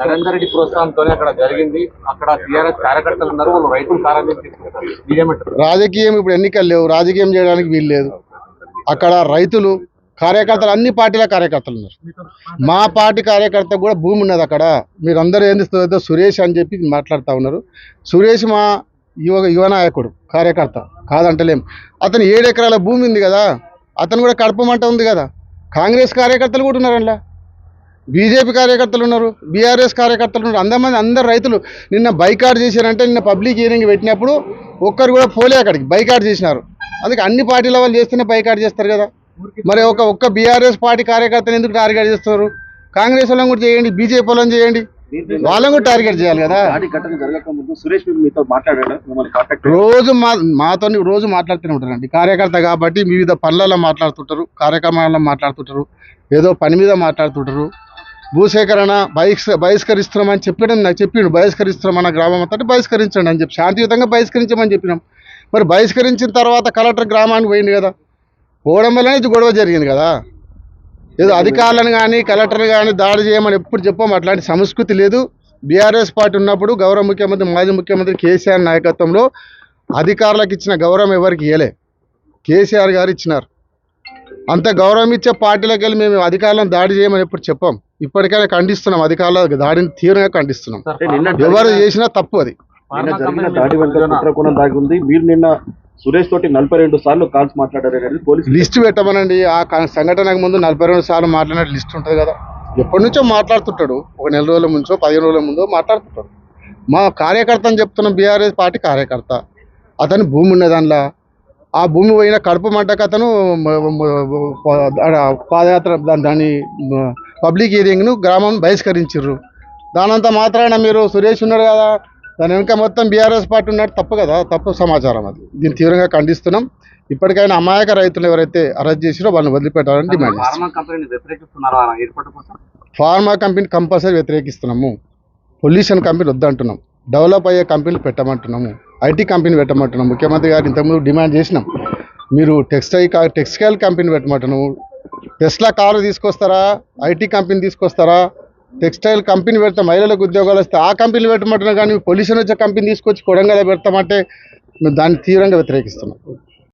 నరేందర్ రెడ్డి ప్రోత్సాహంతోనే అక్కడ జరిగింది. అక్కడ టీఆర్ఎస్ కార్యకర్తలు ఉన్నారు. వాళ్ళు రైతులు ప్రారంభించారు రాజకీయం ఇప్పుడు ఎన్నికలు లేవు. రాజకీయం చేయడానికి వీలు లేదు. అక్కడ రైతులు కార్యకర్తలు అన్ని పార్టీల కార్యకర్తలు ఉన్నారు. మా పార్టీ కార్యకర్త కూడా భూమి ఉన్నది అక్కడ. మీరు అందరూ ఏంది సురేష్ అని చెప్పి మాట్లాడుతూ ఉన్నారు. సురేష్ మా యువ యువ నాయకుడు కార్యకర్త కాదంటలేం. అతను ఏడు ఎకరాల భూమి ఉంది కదా. అతను కూడా కడపమంట ఉంది కదా. కాంగ్రెస్ కార్యకర్తలు కూడా ఉన్నారు అందులో బీజేపీ కార్యకర్తలు ఉన్నారు బీఆర్ఎస్ కార్యకర్తలు ఉన్నారు. అందమంది అందరు రైతులు నిన్న బైకాట్ చేశారంటే నిన్న పబ్లిక్ హియరింగ్ పెట్టినప్పుడు ఒక్కరు కూడా పోలే అక్కడికి బైకాట్ చేసినారు. అందుకే అన్ని పార్టీల వాళ్ళు చేస్తేనే బైకాట్ చేస్తారు కదా. మరి ఒక ఒక్క బీఆర్ఎస్ పార్టీ కార్యకర్తను ఎందుకు టార్గెట్ చేస్తున్నారు కాంగ్రెస్ వాళ్ళని కూడా చేయండి బీజేపీ వాళ్ళని చేయండి. వాళ్ళని కూడా టార్గెట్ చేయాలి కదా. రోజు మా మాతో రోజు మాట్లాడుతూనే ఉంటారండి. కార్యకర్త కాబట్టి వివిధ పనులలో మాట్లాడుతుంటారు కార్యక్రమాలలో మాట్లాడుతుంటారు ఏదో పని మీద మాట్లాడుతుంటారు. భూసేకరణ బహిష్ బహిష్కరిస్తున్నామని చెప్పడం నాకు చెప్పిండు. బహిష్కరిస్తున్నాం మన గ్రామం అంతా బహిష్కరించండి అని చెప్పి. శాంతియుతంగా బహిష్కరించమని చెప్పినాం. మరి బహిష్కరించిన తర్వాత కలెక్టర్ గ్రామానికి పోయింది కదా. పోవడం వల్లనే ఇది గొడవ జరిగింది కదా. ఏదో అధికారులను కానీ కలెక్టర్ని కానీ దాడి చేయమని ఎప్పుడు చెప్పాము. అట్లాంటి సంస్కృతి లేదు. బీఆర్ఎస్ పార్టీ ఉన్నప్పుడు గౌరవ ముఖ్యమంత్రి మాజీ ముఖ్యమంత్రి కేసీఆర్ నాయకత్వంలో అధికారులకు ఇచ్చిన గౌరవం ఎవరికి ఇవ్వలే కేసీఆర్ గారు ఇచ్చినారు. అంత గౌరవం ఇచ్చే పార్టీలకు వెళ్ళి మేము అధికారులను దాడి చేయమని ఎప్పుడు చెప్పాం. ఇప్పటికైనా ఖండిస్తున్నాం అధికారుల దాడిని తీవ్రంగా ఖండిస్తున్నాం. ఎవరు చేసినా తప్పు అది. నిన్న జరిగిన దాడి వెనుక కుట్రకోణం దాగి ఉంది. మీరు నిన్న సురేష్ తోటి నలభై రెండు సార్లు కాల్స్ మాట్లాడారు పోలీసు లిస్ట్ పెట్టమనండి. ఆ క- సంఘటనకు ముందు నలభై రెండు సార్లు మాట్లాడిన లిస్ట్ ఉంటుంది కదా. ఎప్పటి నుంచో మాట్లాడుతుంటాడు. ఒక నెల రోజుల ముంచో పదిహేను రోజుల ముందో మాట్లాడుతుంటాడు. మా కార్యకర్త అని చెప్తున్న బీఆర్ఎస్ పార్టీ కార్యకర్త. అతని భూమి ఉన్న దానిలో ఆ భూమి పోయిన కడుపు మంటకు అతను మ- మ- ఆడ పాదయాత్ర దాని పబ్లిక్ హియరింగ్ను గ్రామం బహిష్కరించారు దానంతా మాత్రాన మీరు సురేష్ ఉన్నాడు కదా దాని వెనుక మొత్తం బీఆర్ఎస్ పార్టీ ఉన్నాడు తప్పు కదా తప్పు సమాచారం అది. దీన్ని తీవ్రంగా ఖండిస్తున్నాం. ఇప్పటికైనా అమాయక రైతులు ఎవరైతే అరెస్ట్ చేసిరో వాళ్ళని వదిలిపెట్టాలని డిమాండ్ ఫార్మా కంపెనీ కంపల్సరీ వ్యతిరేకిస్తున్నాము. పొల్యూషన్ కంపెనీ వద్దంటున్నాం. డెవలప్ అయ్యే కంపెనీలు పెట్టమంటున్నాము. IT company పెట్టమంటున్నాం. ముఖ్యమంత్రి గారు ఇంతకుముందు డిమాండ్ చేసినాం. మీరు టెక్స్టైల్ కా- టెక్స్టైల్ కంపెనీ పెట్టమంటున్నాము టెస్లా కారు తీసుకొస్తారా? ఐటీ కంపెనీ తీసుకొస్తారా? టెక్స్టైల్ కంపెనీ పెడతాం మహిళలకు ఉద్యోగాలు వస్తే ఆ కంపెనీలు పెట్టమంటున్నాం కానీ పొల్యూషన్ వచ్చే కంపెనీ తీసుకొచ్చి కొడంగల్ పెడతామంటే మేము దాన్ని తీవ్రంగా వ్యతిరేకిస్తున్నాం.